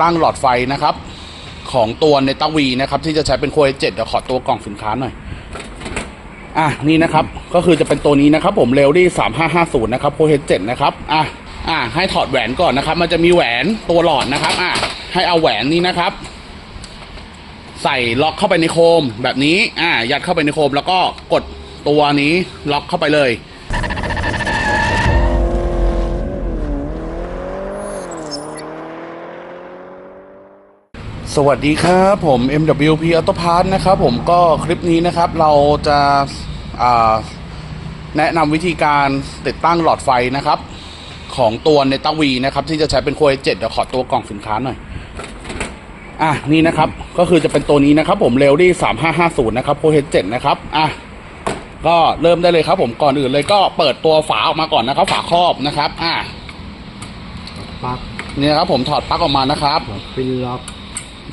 ตั้งหลอดไฟนะครับ ของตัวเนต้าวีนะครับ ที่จะใช้เป็นโคเอเจ็ดเดี๋ยวขอตัวกล่องสินค้าหน่อย อะนี่นะครับ ก็คือจะเป็นตัวนี้นะครับ ผมเรลลี่สามห้าห้าศูนย์นะครับโคเอเจ็ดนะครับอะอะให้ถอดแหวนก่อนนะครับ มันจะมีแหวนตัวหลอดนะครับ อะให้เอาแหวนนี้นะครับ ใส่ล็อกเข้าไปในโคมแบบนี้ อ่ายัดเข้าไปในโคมแล้วก็กดตัวนี้ล็อกเข้าไปเลย สวัสดีครับผม MWP Auto Parts นะครับผมก็คลิปนี้นะครับเราจะอ่าแนะนำวิธีการติดตั้งหลอดไฟนะครับ ของตัวเนต้าวีนะครับที่จะใช้เป็นโคเอเจ็ดเดี๋ยวขอตัวกล่องสินค้าหน่อย อะนี่นะครับก็คือจะเป็นตัวนี้นะครับผมเรลลี่สามห้าห้าศูนย์นะครับโคเอเจ็ดนะครับอะก็เริ่มได้เลยครับผมก่อนอื่นเลยก็เปิดตัวฝาออกมาก่อนนะครับ ฝาครอบนะครับ อะปลั๊กนี่นะครับผมถอดปลั๊กออกมานะครับหัวปริ้นล็อก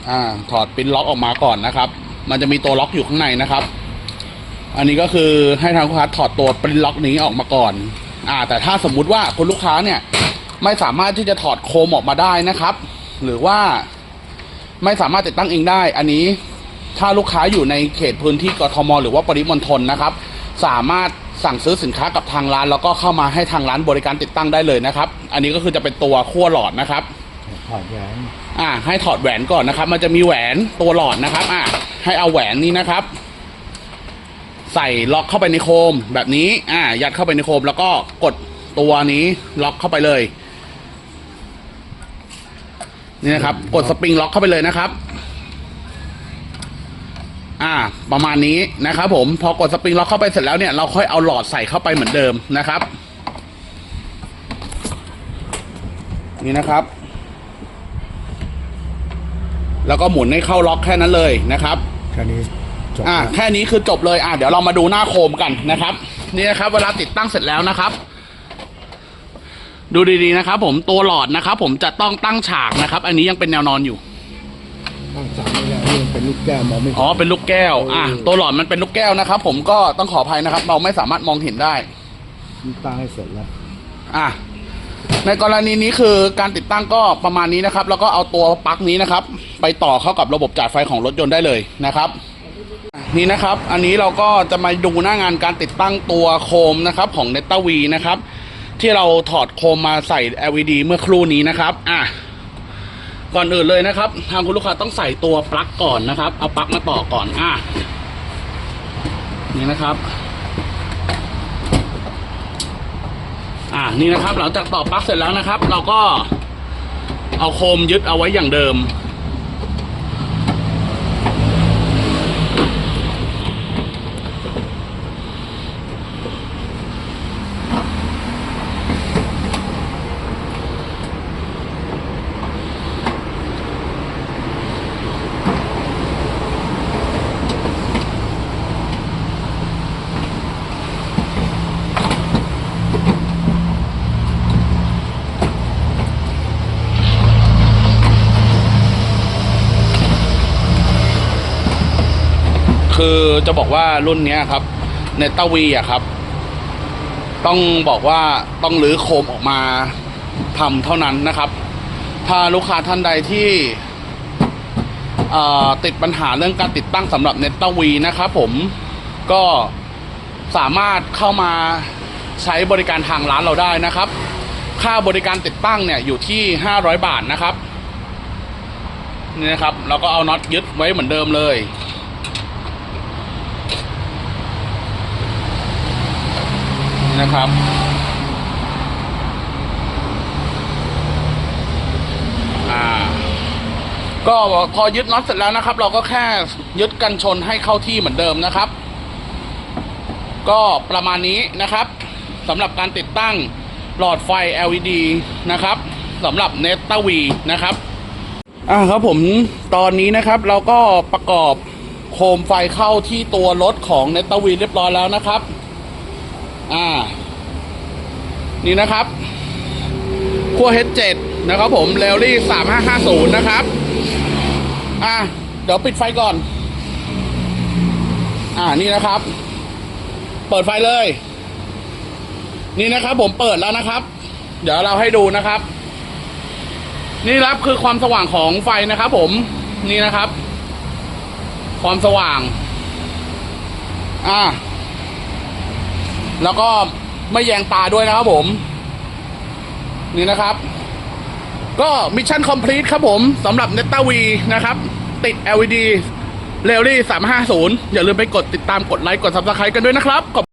อ่าถอดปิ้นล็อกออกมาก่อนนะครับ มันจะมีตัวล็อกอยู่ข้างในนะครับ อันนี้ก็คือให้ทางลูกค้าถอดตัวปิ้นล็อกนี้ออกมาก่อน อ่า แต่ถ้าสมมุติว่าคุณลูกค้าเนี่ย ไม่สามารถที่จะถอดโคมออกมาได้นะครับ หรือว่าไม่สามารถติดตั้งเองได้ อันนี้ถ้าลูกค้าอยู่ในเขตพื้นที่กทม หรือว่าปริมณฑลนะครับ สามารถสั่งซื้อสินค้ากับทางร้าน แล้วก็เข้ามาให้ทางร้านบริการติดตั้งได้เลยนะครับ อันนี้ก็คือจะเป็นตัวขั้วหลอดนะครับถอดแหวนอ่า ให้ถอดแหวนก่อนนะครับ มันจะมีแหวนตัวหลอดนะครับ อ่าให้เอาแหวนนี้นะครับ ใส่ล็อกเข้าไปในโคมแบบนี้ อ่า ยัดเข้าไปในโคมแล้วก็กดตัวนี้ล็อกเข้าไปเลย นี่นะครับ กดสปริงล็อกเข้าไปเลยนะครับ อ่า ประมาณนี้นะครับ ผม พอกดสปริงล็อกเข้าไปเสร็จแล้วเนี่ยเราค่อยเอาหลอดใส่เข้าไปเหมือนเดิมนะครับ นี่นะครับ แล้วก็หมุนให้เข้าล็อกแค่นั้นเลยนะครับ แค่นี้จบอ่าแล้วแค่นี้คือจบเลยอ่าเดี๋ยวเรามาดูหน้าโคมกันนะครับ นี่นะครับ เวลาติดตั้งเสร็จแล้วนะครับ ดูดีๆนะครับ ผมตัวหลอดนะครับ ผมจะต้องตั้งฉากนะครับ อันนี้ยังเป็นแนวนอนอยู่ ตั้งสามไม่ได้นี่มันเป็นลูกแก้วมองไม่เห็นอ๋อเป็นลูกแก้ว อ่าตัวหลอดมันเป็นลูกแก้วนะครับ ผมก็ต้องขออภัยนะครับ เราไม่สามารถมองเห็นได้ ตั้งให้เสร็จแล้ว อะ ในกรณีนี้คือการติดตั้งก็ประมาณนี้นะครับ แล้วก็เอาตัวปลั๊กนี้นะครับ ไปต่อเข้ากับระบบจ่ายไฟของรถยนต์ได้เลยนะครับ นี่นะครับ อันนี้เราก็จะมาดูหน้างานการติดตั้งตัวโคมนะครับของ n e t a v นะครับ ที่เราถอดโคมมาใส่ LED เมื่อครู่นี้นะครับอะก่อนอื่นเลยนะครับ ทางคุณลูกค้าต้องใส่ตัวปลั๊กก่อนนะครับ เอาปลั๊กมาต่อก่อนอะนี่นะครับ อ่านี่นะครับหลังจากต่อปลั๊กเสร็จแล้วนะครับ เราก็เอาโคมยึดเอาไว้อย่างเดิม คือจะบอกว่ารุ่นนี้ครับเนต้าวีอะครับ ต้องบอกว่าต้องรื้อโคมออกมาทำเท่านั้นนะครับ ถ้าลูกค้าท่านใดที่ติดปัญหาเรื่องการติดตั้งสำหรับเนต้าวีนะครับผมก็สามารถเข้ามาใช้บริการทางร้านเราได้นะครับ ค่าบริการติดตั้งเนี่ยอยู่ที่ 500 บาทนะครับนี่นะครับ เราก็เอาน็อตยึดไว้เหมือนเดิมเลย นะครับ อ่า ก็พอยึดน็อตเสร็จแล้วนะครับ เราก็แค่ยึดกันชนให้เข้าที่เหมือนเดิมนะครับ ก็ประมาณนี้นะครับสำหรับการติดตั้งหลอดไฟ LED นะครับสำหรับ n e t a v นะครับอ่าครับผมตอนนี้นะครับเราก็ประกอบโคมไฟเข้าที่ตัวรถของ n e t a v เรียบร้อยแล้วนะครับ อ่า นี่นะครับขั้ว H7 นะครับผมเรลลี่สามห้าห้าศูนย์นะครับ อ่าเดี๋ยวปิดไฟก่อน อ่า นี่นะครับ เปิดไฟเลย นี่นะครับ ผมเปิดแล้วนะครับ เดี๋ยวเราให้ดูนะครับ นี่ครับคือความสว่างของไฟนะครับ ผม นี่นะครับ ความสว่าง อ่า แล้วก็ไม่แยงตาด้วยนะครับผม นี่นะครับ ก็มิชชั่นคอมพลีทครับผมสำหรับ n e t a V นะครับ ติด LED เรลลี่350 อย่าลืมไปกดติดตามกดไลค์กด Subscribe กันด้วยนะครับขอบ